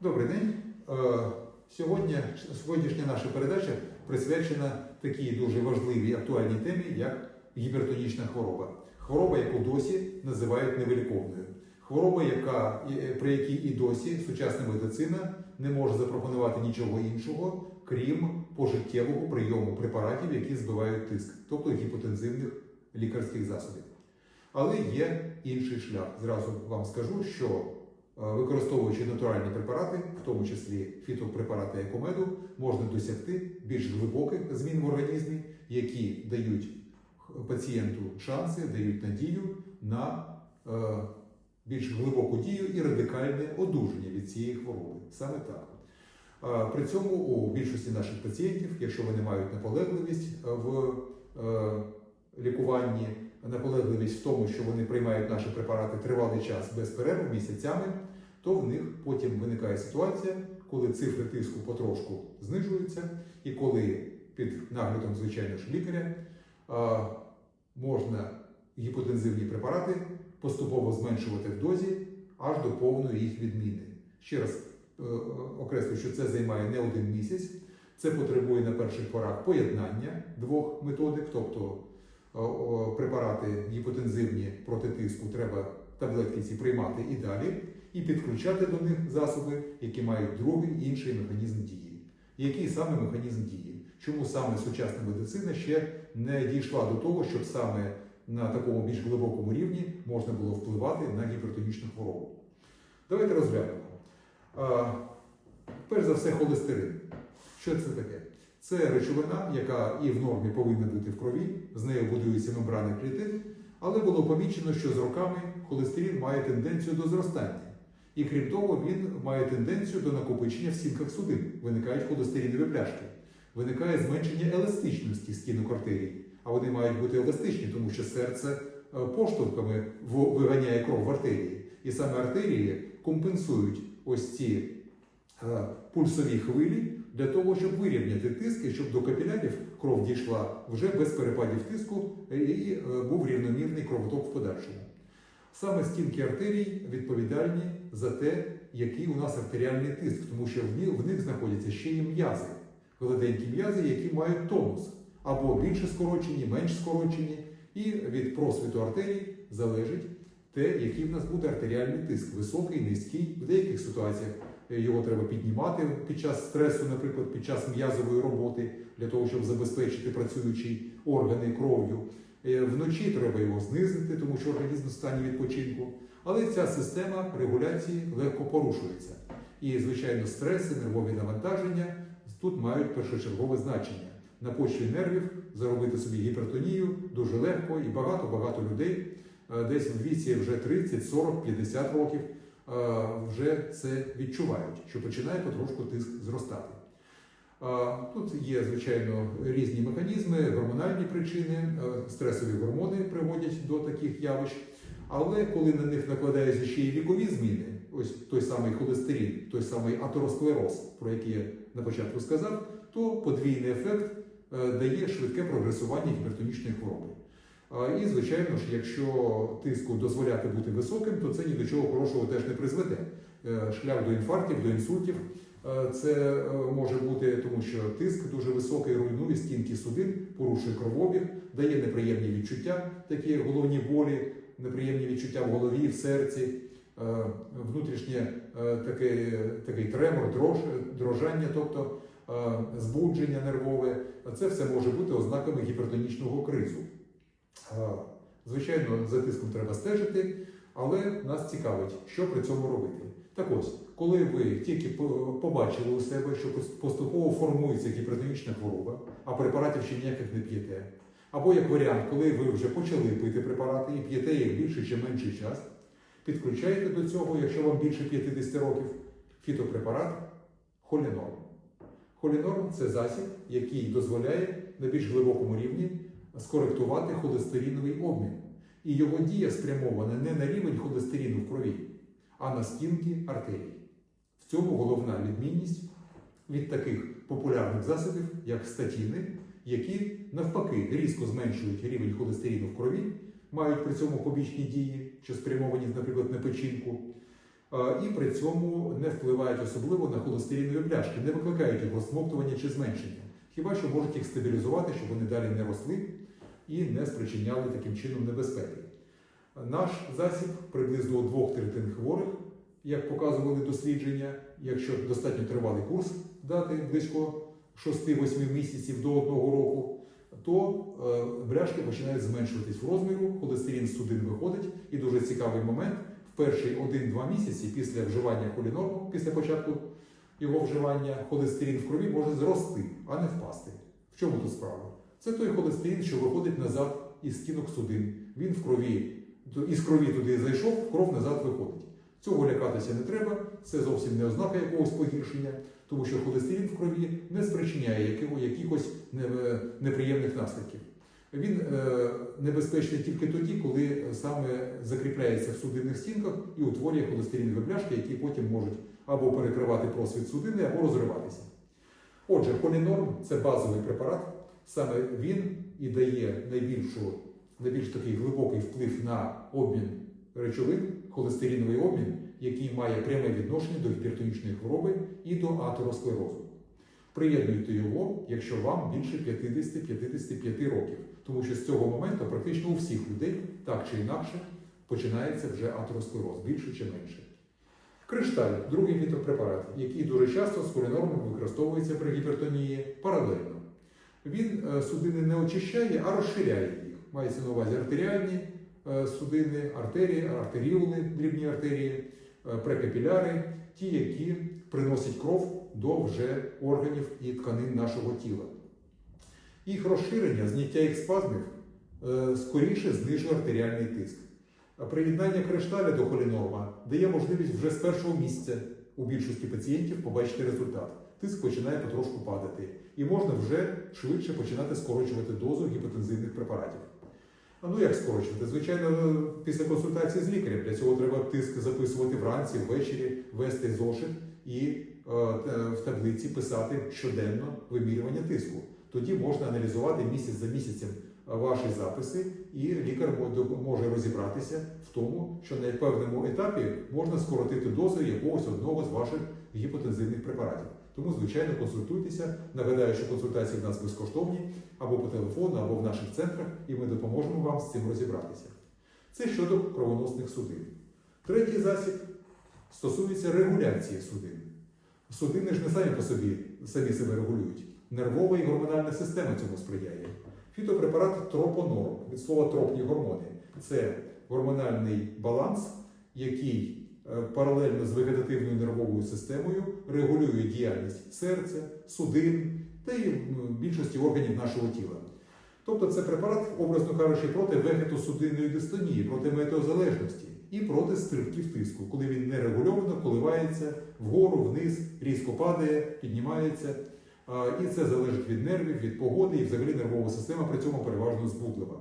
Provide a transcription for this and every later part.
Добрий день. Е, Сьогодні, сьогоднішня наша передача присвячена такій дуже важливій актуальній темі, як гіпертонічна хвороба. Хвороба, яку досі називають невиліковною. Хвороба, яка, е, при якій і досі сучасна медицина не може запропонувати нічого іншого, крім пожиттєвого прийому препаратів, які збивають тиск, тобто гіпотензивних лікарських засобів. Але є інший шлях. Зразу вам скажу, що використовуючи натуральні препарати, в тому числі фітопрепарати екомеду, можна досягти більш глибоких змін в організмі, які дають пацієнту шанси, дають надію на е, більш глибоку дію і радикальне одужання від цієї хвороби. Саме так. Е, При цьому у більшості наших пацієнтів, якщо вони мають наполегливість е, в е, лікуванні, наполегливість в тому, що вони приймають наші препарати тривалий час без перерв місяцями, то в них потім виникає ситуація, коли цифри тиску потрошку знижуються, і коли під наглядом, звичайно ж, лікаря можна гіпотензивні препарати поступово зменшувати в дозі аж до повної їх відміни. Ще раз е, окреслю, що це займає не один місяць. Це потребує на перших порах поєднання двох методик, тобто препарати гіпотензивні проти тиску треба таблетки ці приймати і далі, і підключати до них засоби, які мають другий інший механізм дії. Який саме механізм дії? Чому саме сучасна медицина ще не дійшла до того, щоб саме на такому більш глибокому рівні можна було впливати на гіпертонічну хворобу? Давайте розглянемо. Перш за все, холестерин. Що це таке? Це речовина, яка і в нормі повинна бути в крові, з нею будуються мембрани клітин, але було помічено, що з роками холестерин має тенденцію до зростання. І крім того, він має тенденцію до накопичення в стінках судин. Виникають холестеринові пляшки. Виникає зменшення еластичності стінок артерій. А вони мають бути еластичні, тому що серце е, поштовхами виганяє кров в артерії. І саме артерії компенсують ось ці е, пульсові хвилі для того, щоб вирівняти тиск і щоб до капілярів кров дійшла вже без перепадів тиску і е, був рівномірний кровоток в подальшому. Саме стінки артерій відповідальні за те, який у нас артеріальний тиск, тому що в них, знаходяться ще і м'язи, гладенькі м'язи, які мають тонус, або більше скорочені, менш скорочені, і від просвіту артерій залежить те, який в нас буде артеріальний тиск, високий, низький. В деяких ситуаціях е, його треба піднімати під час стресу, наприклад, під час м'язової роботи, для того, щоб забезпечити працюючі органи кров'ю. Е, Вночі треба його знизити, тому що організм в стані відпочинку. Але ця система регуляції легко порушується. І, звичайно, стреси, нервові навантаження тут мають першочергове значення. На почві нервів заробити собі гіпертонію дуже легко і багато-багато людей е, десь в віці вже 30, 40, 50 років вже це відчувають, що починає потрошку тиск зростати. Тут є, звичайно, різні механізми, гормональні причини, стресові гормони приводять до таких явищ. Але коли на них накладаються ще й вікові зміни, ось той самий холестерин, той самий атеросклероз, про який я на початку сказав, то подвійний ефект е, дає швидке прогресування гіпертонічної хвороби. І, звичайно ж, якщо тиску дозволяти бути високим, то це ні до чого хорошого теж не призведе. Е, Шлях до інфарктів, до інсультів е, це е, може бути, тому що тиск дуже високий, руйнує стінки судин, порушує кровообіг, дає неприємні відчуття, такі головні болі, неприємні відчуття в голові, в серці, внутрішнє такий, такий тремор, дрож, дрожання, тобто збудження нервове. Це все може бути ознаками гіпертонічного кризу. Звичайно, за тиском треба стежити, але нас цікавить, що при цьому робити. Так ось, коли ви тільки побачили у себе, що поступово формується гіпертонічна хвороба, а препаратів ще ніяких не п'єте, або як варіант, коли ви вже почали пити препарати і п'єте їх більший чи менший час, підключаєте до цього, якщо вам більше 50 років, фітопрепарат холінорм. Холінорм це засіб, який дозволяє на більш глибокому рівні скоректувати холестериновий обмін. І його дія спрямована не на рівень холестерину в крові, а на стінки артерій. В цьому головна відмінність від таких популярних засобів, як статіни, які навпаки різко зменшують рівень холестерину в крові, мають при цьому побічні дії, що спрямовані, наприклад, на печінку. І при цьому не впливають особливо на холестеринові бляшки, не викликають його смоктування чи зменшення. Хіба що можуть їх стабілізувати, щоб вони далі не росли і не спричиняли таким чином небезпеки. Наш засіб приблизно двох третин хворих, як показували дослідження, якщо достатньо тривалий курс дати близько 6-8 місяців до одного року, то е, бляшки починають зменшуватись в розміру, холестерин з судин виходить, і дуже цікавий момент. В перші 1-2 місяці після вживання холінорму, після початку його вживання, холестерин в крові може зрости, а не впасти. В чому тут справа? Це той холестерин, що виходить назад із стінок судин. Він в крові, із крові туди зайшов, кров назад виходить. Цього лякатися не треба, це зовсім не ознака якогось погіршення, тому що холестерин в крові не спричиняє якихось неприємних наслідків. Він е, небезпечний тільки тоді, коли саме закріпляється в судинних стінках і утворює холестеринові бляшки, які потім можуть або перекривати просвіт судини, або розриватися. Отже, полінорм це базовий препарат. Саме він і дає найбільшу, найбільш такий глибокий вплив на обмін речовин, холестериновий обмін, який має пряме відношення до гіпертонічної хвороби і до атеросклерозу. Приєднуйте його, якщо вам більше 50-55 років, тому що з цього моменту практично у всіх людей, так чи інакше, починається вже атеросклероз, більше чи менше. Кришталь другий фітопрепарат, який дуже часто з полінормом використовується при гіпертонії паралельно. Він е, судини не очищає, а розширяє їх. Мається на увазі артеріальні е, судини, артерії, артеріоли, дрібні артерії, е, прекапіляри, ті, які приносять кров до вже органів і тканин нашого тіла. Їх розширення, зняття їх спазмів скоріше знижує артеріальний тиск. Приєднання кришталя до холінорма дає можливість вже з першого місця у більшості пацієнтів побачити результат. Тиск починає потрошку падати, і можна вже швидше починати скорочувати дозу гіпотензивних препаратів. А ну як скорочувати? Звичайно, після консультації з лікарем. Для цього треба тиск записувати вранці, ввечері, вести зошит і е, в таблиці писати щоденно вимірювання тиску. Тоді можна аналізувати місяць за місяцем ваші записи, і лікар може розібратися в тому, що на певному етапі можна скоротити дозу якогось одного з ваших гіпотензивних препаратів. Тому, звичайно, консультуйтеся. Нагадаю, що консультації в нас безкоштовні або по телефону, або в наших центрах, і ми допоможемо вам з цим розібратися. Це щодо кровоносних судин. Третій засіб стосується регуляції судин. Судини ж не самі по собі самі себе регулюють. Нервова і гормональна система цьому сприяє. Фітопрепарат тропонорм від слова тропні гормони. Це гормональний баланс, який паралельно з вегетативною нервовою системою регулює діяльність серця, судин та й більшості органів нашого тіла. Тобто це препарат, образно кажучи, проти вегетосудинної дистонії, проти метеозалежності і проти стрибків тиску, коли він нерегульовано коливається вгору, вниз, різко падає, піднімається. І це залежить від нервів, від погоди і взагалі нервова система при цьому переважно збудлива.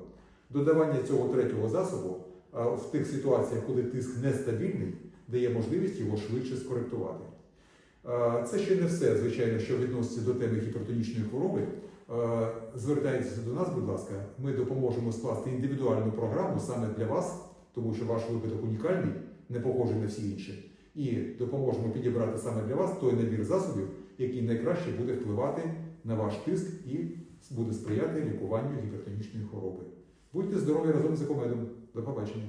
Додавання цього третього засобу в тих ситуаціях, коли тиск нестабільний, дає можливість його швидше скоректувати. Це ще не все, звичайно, що відноситься до теми гіпертонічної хвороби. Звертайтеся до нас, будь ласка, ми допоможемо скласти індивідуальну програму саме для вас, тому що ваш випадок унікальний, не похожий на всі інші. І допоможемо підібрати саме для вас той набір засобів, який найкраще буде впливати на ваш тиск і буде сприяти лікуванню гіпертонічної хвороби. Будьте здорові разом з екомедом. До побачення.